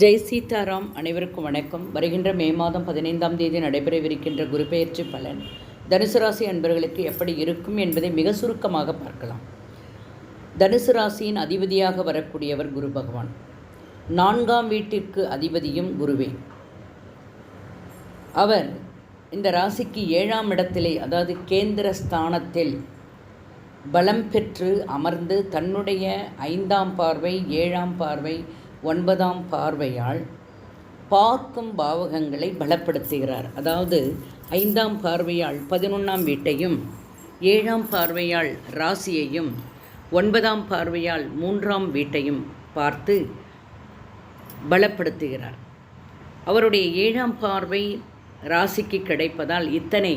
ஜெய் சீதாராம் அனைவருக்கும் வணக்கம். வருகின்ற மே மாதம் பதினைந்தாம் தேதி நடைபெறவிருக்கின்ற குருபெயர்ச்சி பலன் தனுசு ராசி அன்பர்களுக்கு எப்படி இருக்கும் என்பதை மிக சுருக்கமாக பார்க்கலாம். தனுசு ராசியின் அதிபதியாக வரக்கூடியவர் குரு பகவான். நான்காம் வீட்டிற்கு அதிபதியும் குருவே. அவர் இந்த ராசிக்கு ஏழாம் இடத்திலே அதாவது கேந்திர ஸ்தானத்தில் பலம் பெற்று அமர்ந்து தன்னுடைய ஐந்தாம் பார்வை ஏழாம் பார்வை ஒன்பதாம் பார்வையால் பார்க்கும் பாவகங்களை பலப்படுத்துகிறார். அதாவது ஐந்தாம் பார்வையால் பதினொன்றாம் வீட்டையும் ஏழாம் பார்வையால் ராசியையும் ஒன்பதாம் பார்வையால் மூன்றாம் வீட்டையும் பார்த்து பலப்படுத்துகிறார். அவருடைய ஏழாம் பார்வை ராசிக்கு கிடைப்பதால் இத்தனை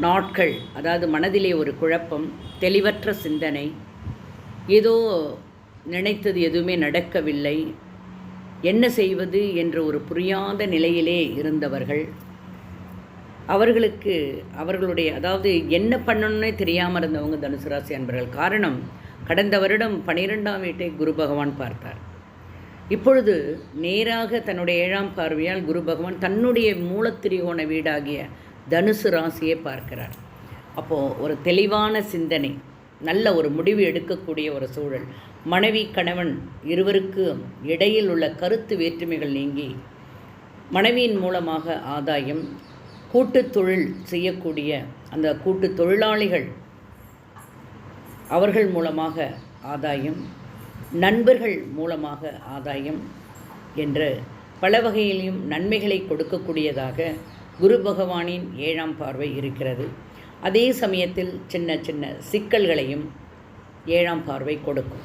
நாட்கள் அதாவது மனதிலே ஒரு குழப்பம் தெளிவற்ற சிந்தனை ஏதோ நினைத்தது எதுவுமே நடக்கவில்லை. என்ன செய்வது என்ற ஒரு புரியாத நிலையிலே இருந்தவர்கள். அவர்களுக்கு அவர்களுடைய அதாவது என்ன பண்ணணுன்னே தெரியாமல் இருந்தவங்க தனுசு ராசி அன்பர்கள். காரணம் கடந்த வருடம் பனிரெண்டாம் வீட்டை குரு பகவான் பார்த்தார். இப்பொழுது நேராக தன்னுடைய ஏழாம் பார்வையால் குரு பகவான் தன்னுடைய மூலத்திரிகோண வீடாகிய தனுசு ராசியை பார்க்கிறார். அப்போது ஒரு தெளிவான சிந்தனை. நல்ல ஒரு முடிவு எடுக்கக்கூடிய ஒரு சூழல். மனைவி கணவன் இருவருக்கு இடையில் உள்ள கருத்து வேற்றுமைகள் நீங்கி மனைவியின் மூலமாக ஆதாயம் கூட்டு தொழில் செய்யக்கூடிய அந்த கூட்டு தொழிலாளிகள் அவர்கள் மூலமாக ஆதாயம் நண்பர்கள் மூலமாக ஆதாயம் என்று பல வகையிலையும் நன்மைகளை கொடுக்கக்கூடியதாக குரு பகவானின் ஏழாம் பார்வை இருக்கிறது. அதே சமயத்தில் சின்ன சின்ன சிக்கல்களையும் ஏழாம் பார்வை கொடுக்கும்.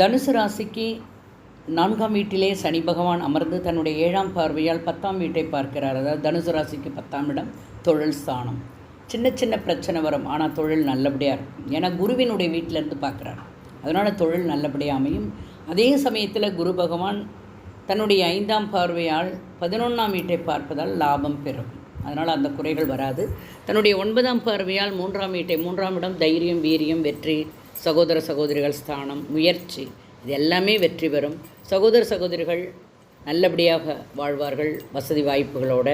தனுசு ராசிக்கு நான்காம் வீட்டிலே சனி பகவான் அமர்ந்து தன்னுடைய ஏழாம் பார்வையால் பத்தாம் வீட்டை பார்க்கிறார். அதாவது தனுசு ராசிக்கு பத்தாம் இடம் தொழில் ஸ்தானம். சின்ன சின்ன பிரச்சனை வரும் ஆனால் தொழில் நல்லபடியாக இருக்கும். ஏன்னா குருவினுடைய வீட்டிலேருந்து பார்க்குறார். அதனால் தொழில் நல்லபடியாக அமையும். அதே சமயத்தில் குரு பகவான் தன்னுடைய ஐந்தாம் பார்வையால் பதினொன்றாம் வீட்டை பார்ப்பதால் லாபம் பெறும். அதனால் அந்த குறைகள் வராது. தன்னுடைய ஒன்பதாம் பார்வையால் மூன்றாம் வீட்டை மூன்றாம் இடம் தைரியம் வீரியம் வெற்றி சகோதர சகோதரிகள் ஸ்தானம் முயற்சி இது எல்லாமே வெற்றி பெறும். சகோதர சகோதரிகள் நல்லபடியாக வாழ்வார்கள் வசதி வாய்ப்புகளோட.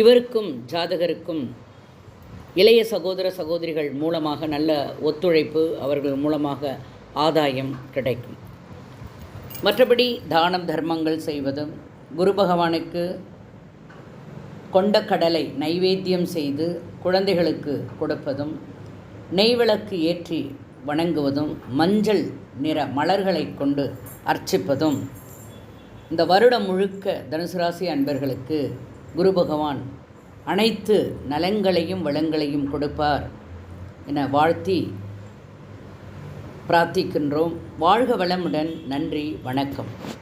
இவருக்கும் ஜாதகருக்கும் இளைய சகோதர சகோதரிகள் மூலமாக நல்ல ஒத்துழைப்பு அவர்கள் மூலமாக ஆதாயம் கிடைக்கும். மற்றபடி தானம் தர்மங்கள் செய்வதும் குரு பகவானுக்கு கொண்ட கடலை நைவேத்தியம் செய்து குழந்தைகளுக்கு கொடுப்பதும் நெய்விளக்கு ஏற்றி வணங்குவதும் மஞ்சள் நிற மலர்களை கொண்டு அர்ச்சிப்பதும். இந்த வருடம் முழுக்க தனுசு ராசி அன்பர்களுக்கு குரு பகவான் அனைத்து நலங்களையும் வளங்களையும் கொடுப்பார் என வாழ்த்தி பிரார்த்திக்கின்றோம். வாழ்க வளமுடன். நன்றி. வணக்கம்.